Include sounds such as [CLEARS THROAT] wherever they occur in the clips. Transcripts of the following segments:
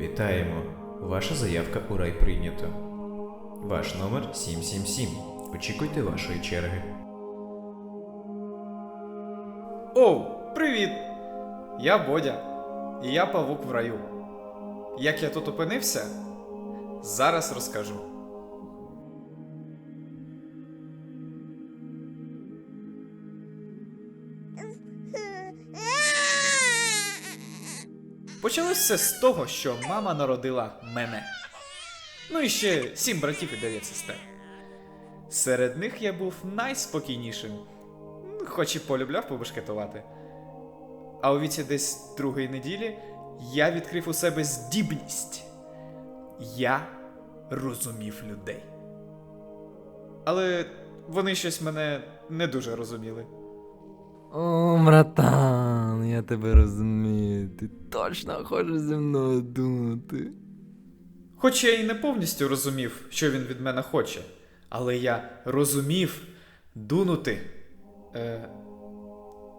Вітаємо! Ваша заявка у рай прийнято. Ваш номер 777. Очікуйте вашої черги. Оу, привіт! Я Бодя, і я павук в раю. Як я тут опинився? Зараз розкажу. Почалось все з того, що мама народила мене. Ну і ще сім братів і дев'ять сестер. Серед них я був найспокійнішим, хоч і полюбляв побешкетувати. А у віці десь другої неділі я відкрив у себе здібність. Я розумів людей. Але вони щось мене не дуже розуміли. О, братан, я тебе розумію. Ти точно хочеш зі мною думати. Хоч я і не повністю розумів, що він від мене хоче, але я розумів дунути. Е,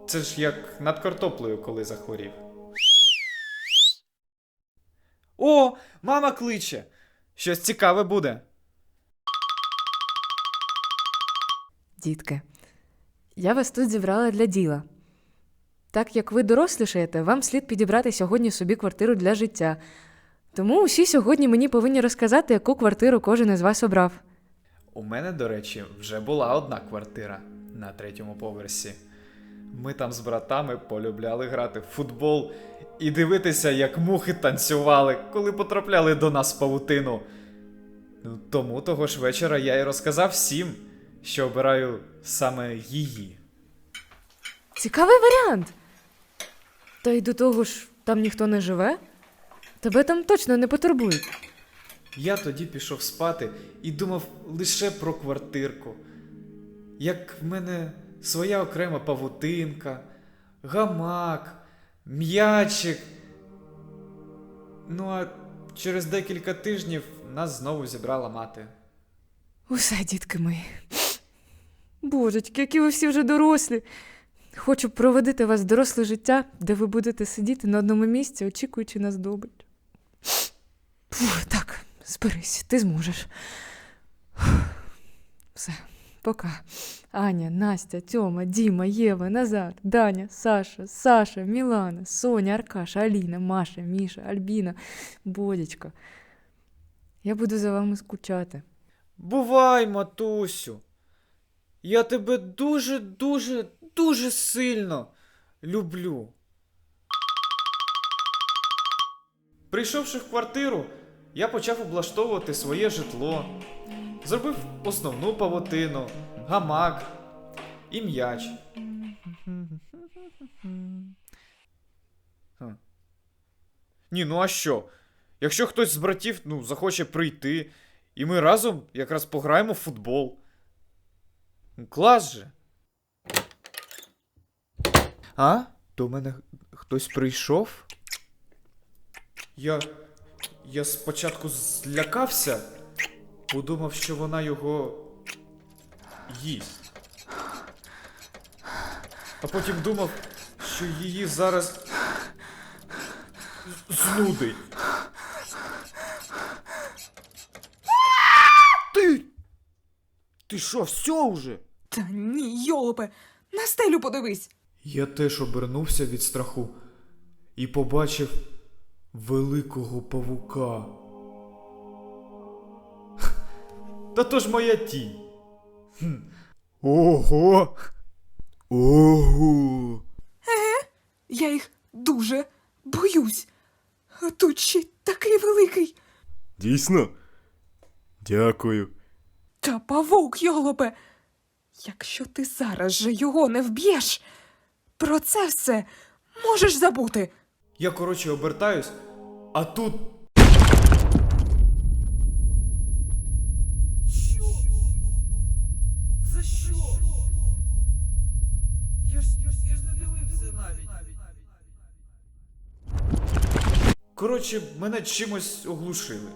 це ж як над картоплею, коли захворів. О, мама кличе! Щось цікаве буде. Дітки, я вас тут зібрала для діла. Так як ви дорослішаєте, вам слід підібрати сьогодні собі квартиру для життя. Тому усі сьогодні мені повинні розказати, яку квартиру кожен із вас обрав. У мене, до речі, вже була одна квартира на третьому поверсі. Ми там з братами полюбляли грати в футбол і дивитися, як мухи танцювали, коли потрапляли до нас павутину. Ну, тому того ж вечора я й розказав всім, що обираю саме її. Цікавий варіант. Та й до того ж, там ніхто не живе. Тебе там точно не потурбують. Я тоді пішов спати і думав лише про квартирку. Як в мене своя окрема павутинка, гамак, м'ячик. Ну а через декілька тижнів нас знову зібрала мати. Усе, дітки мої. Божечки, які ви всі вже дорослі. Хочу проводити вас доросле життя, де ви будете сидіти на одному місці, очікуючи на здобич. Так, зберись, ти зможеш. Все, пока. Аня, Настя, Тьома, Діма, Єва, Назар, Даня, Саша, Саша, Мілана, Соня, Аркаша, Аліна, Маша, Міша, Альбіна, Бодячка. Я буду за вами скучати. Бувай, матусю. Я тебе дуже, дуже, дуже сильно люблю. Прийшовши в квартиру, я почав облаштовувати своє житло. Зробив основну павутину, гамак і м'яч. Ні, ну а що? Якщо хтось з братів ну, захоче прийти, і ми разом якраз пограємо в футбол. Клас же. А? До мене хтось прийшов? Я. Я спочатку злякався, подумав, що вона його їсть. А потім думав, що її зараз знудить. Ти! Ти що, все уже? Та ні, йолопе, на стелю подивись. Я теж обернувся від страху і побачив великого павука. [LAUGHS] Та то ж моя тінь. Хм. Ого. Ого. Я їх дуже боюсь. А тут ще такий великий. Дійсно? Дякую. Та павук, йолопе. Якщо ти зараз же його не вб'єш, про це все можеш забути. Я, коротше, обертаюсь, а тут. Що? За що? Я ж, я ж, я ж не дивився навіть. Коротше, мене чимось оглушили.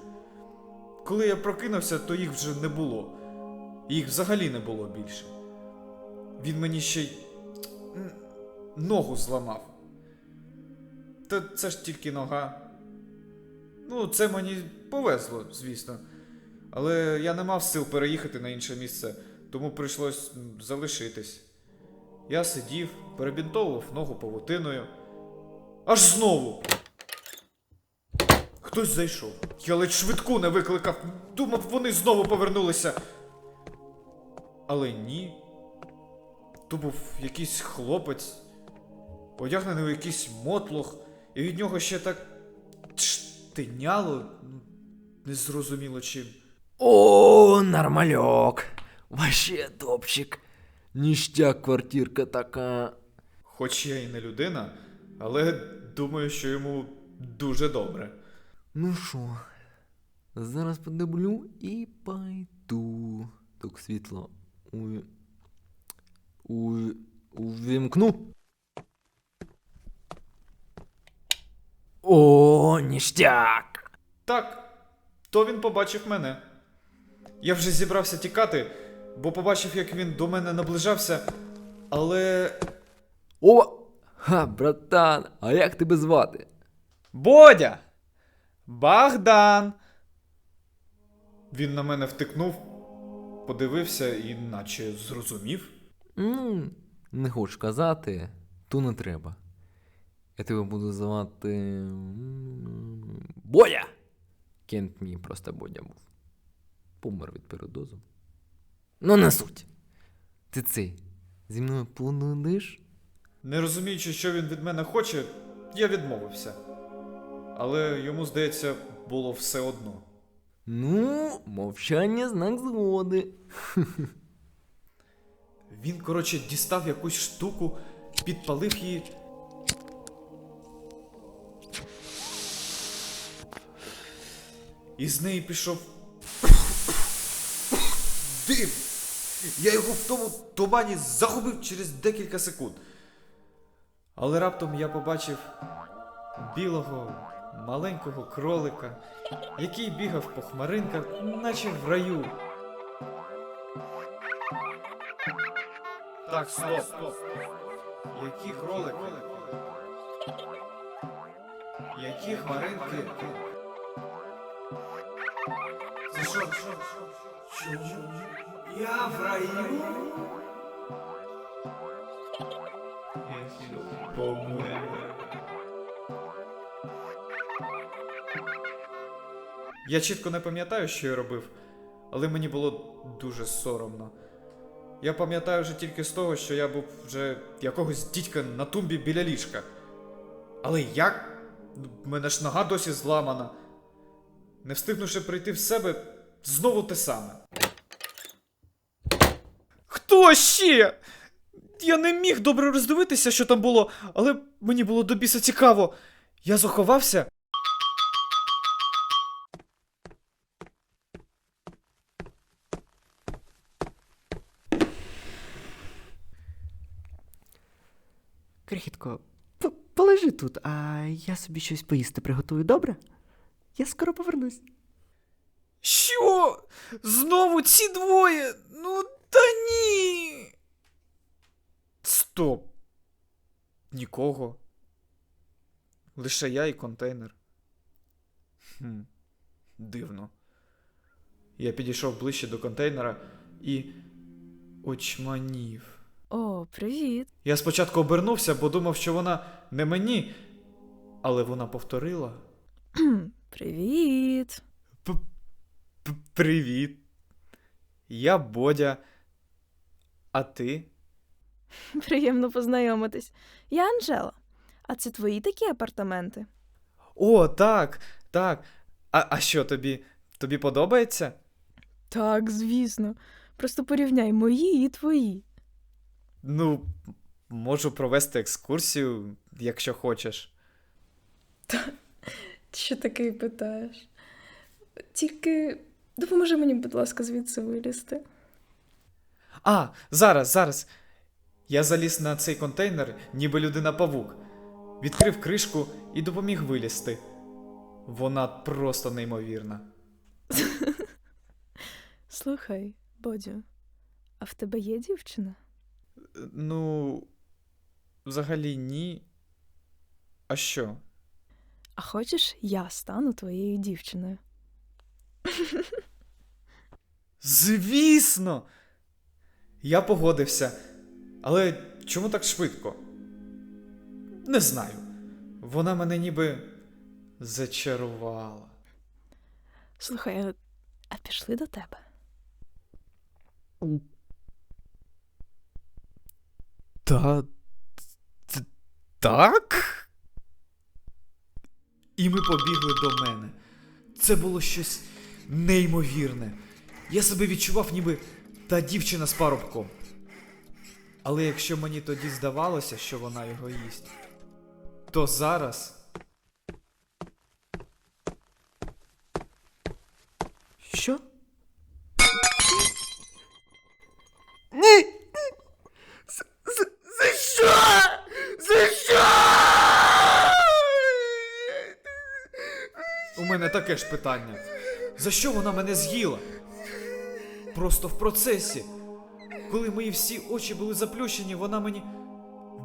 Коли я прокинувся, то їх вже не було. Їх взагалі не було більше. Він мені ще й ногу зламав. Та це ж тільки нога. Ну, це мені повезло, звісно. Але я не мав сил переїхати на інше місце, тому прийшлось залишитись. Я сидів, перебінтовував ногу павутиною. Аж знову. Хтось зайшов. Я ледь швидку не викликав. Думав, вони знову повернулися. Але ні. То був якийсь хлопець, одягнений у якийсь мотлох, і від нього ще так штиняло, незрозуміло чим. О, нормальок. Вообще топчик. Ніштяк квартирка така. Хоч я і не людина, але думаю, що йому дуже добре. Ну що, зараз подивлю і пойду. Так світло у... У... увімкну. О, ніштяк! Так, то він побачив мене. Я вже зібрався тікати, бо побачив, як він до мене наближався, але. О! Ха, братан, а як тебе звати? Бодя! Богдан! Він на мене втикнув, подивився і наче зрозумів. Ну, не хочу казати, то не треба. Я тебе буду звати. м, Бодя! Кент мій просто Бодя був. Помер від передозу. Ну, не суть. Ти цей. Зі мною подудиш? Не розуміючи, що він від мене хоче, я відмовився. Але йому, здається, було все одно. Ну, мовчання знак згоди. [LAUGHS] Він, коротше, дістав якусь штуку, підпалив її. І з неї пішов. Дим! Я його в тому тумані загубив через декілька секунд. Але раптом я побачив білого маленького кролика, який бігав по хмаринках, наче в раю. Так, стоп, стоп. Які кролики? Які хмаринки? Це що? Чому? Я в раю? Я чітко не пам'ятаю, що я робив, але мені було дуже соромно. Я пам'ятаю вже тільки з того, що я був вже якогось дідька на тумбі біля ліжка. Але як? Мене ж нога досі зламана. Не встигнувши прийти в себе, знову те саме. Хто ще? Я не міг добре роздивитися, що там було, але мені було до біса цікаво. Я заховався. Тут, а я собі щось поїсти приготую, добре? Я скоро повернусь. Що? Знову ці двоє? Ну та ні. Стоп. Нікого. Лише я і контейнер. Хм. Дивно. Я підійшов ближче до контейнера і очманів. О, привіт. Я спочатку обернувся, бо думав, що вона не мені, але вона повторила. [CLEARS THROAT] Привіт. П- п- Привіт. Я Бодя. А ти? [LAUGHS] Приємно познайомитись. Я Анжела. А це твої такі апартаменти? О, так, так. А, а що тобі? Тобі подобається? Так, звісно. Просто порівняй мої і твої. Ну, можу провести екскурсію, якщо хочеш. Що такий питаєш? Тільки допоможи мені, будь ласка, звідси вилізти. А, зараз, зараз. Я заліз на цей контейнер, ніби людина-павук. Відкрив кришку і допоміг вилізти. Вона просто неймовірна. [LAUGHS] Слухай, Бодю, а в тебе є дівчина? Ну, взагалі ні. А що? А хочеш, я стану твоєю дівчиною? Звісно. Я погодився. Але чому так швидко? Не знаю. Вона мене ніби зачарувала. Слухай, а- а пішли до тебе. Та. Так? І ми побігли до мене. Це було щось неймовірне. Я себе відчував, ніби та дівчина з парубком. Але якщо мені тоді здавалося, що вона його їсть, то зараз. Що? У мене таке ж питання. За що вона мене з'їла? Просто в процесі. Коли мої всі очі були заплющені, вона мені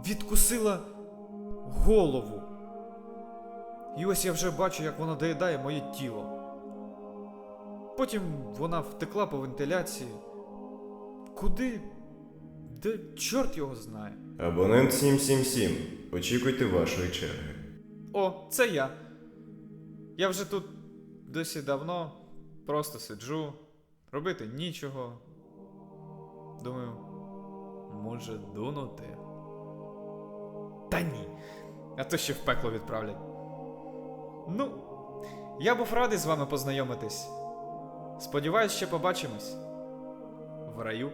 відкусила голову. І ось я вже бачу, як вона доїдає моє тіло. Потім вона втекла по вентиляції. Куди? Де чорт його знає. Абонент 777. Очікуйте вашої черги. О, це я. Я вже тут досі давно просто сиджу, робити нічого. Думаю, може дунути. Та ні. А то ще в пекло відправлять. Ну, я був радий з вами познайомитись. Сподіваюсь, ще побачимось. В раю.